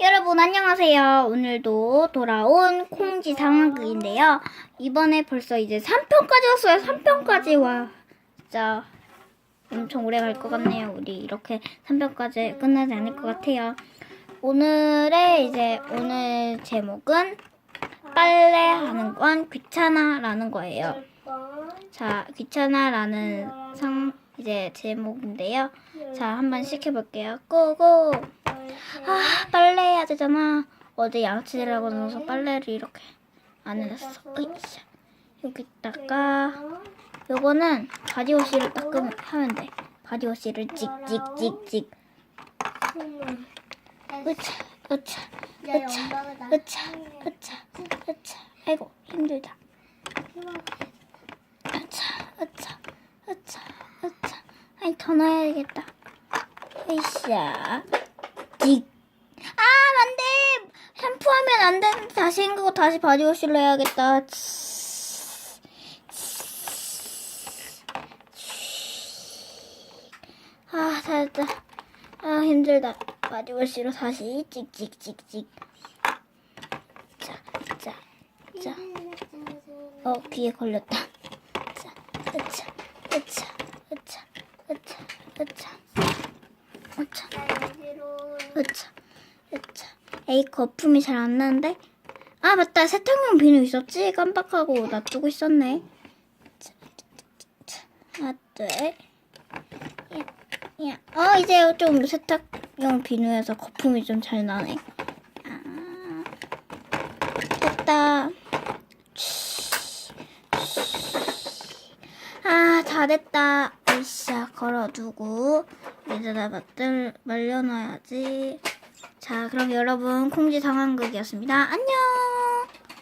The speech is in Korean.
여러분 안녕하세요. 오늘도 돌아온 콩지 상황극인데요. 이번에 벌써 이제 3편까지 왔어요. 3편까지 와. 진짜 엄청 오래 갈 것 같네요. 우리 이렇게 3편까지 끝나지 않을 것 같아요. 오늘의 이제 오늘 제목은 빨래하는 건 귀찮아라는 거예요. 자, 귀찮아라는 상 이제 제목인데요. 자, 한번 시켜볼게요. 고고. 아, 빨래 해야 되잖아. 어제 양치질하고 나서 빨래를 이렇게 안 해놨어. 으이씨. 여기다가 요거는 바디워시를 닦으면 하면 돼. 바디워시를 찍찍찍찍. 으차, 으차, 으차, 으차, 으차, 으차. 아이고 힘들다. 으차, 으차, 으차, 으차. 아니 더 넣어야겠다. 으쌰. 찍. 아, 안 돼! 샴푸하면 안 되는데 다시 헹구고 다시 바디워시를 해야겠다. 치. 아, 잘했다. 아, 힘들다. 바디워시로 다시 찍찍찍찍. 자, 자, 자. 어, 귀에 걸렸다. 자, 으차, 으차, 으차, 으차. 으차. 으차, 으차. 에이, 거품이 잘 안 나는데? 아, 맞다. 세탁용 비누 있었지? 깜빡하고 놔두고 있었네. 야, 야. 어, 이제 좀 세탁용 비누에서 거품이 좀 잘 나네. 아, 됐다. 아, 다 됐다. 으쌰, 걸어두고, 여기다가 맛들 말려놔야지. 자, 그럼 여러분, 콩지 상황극이었습니다. 안녕!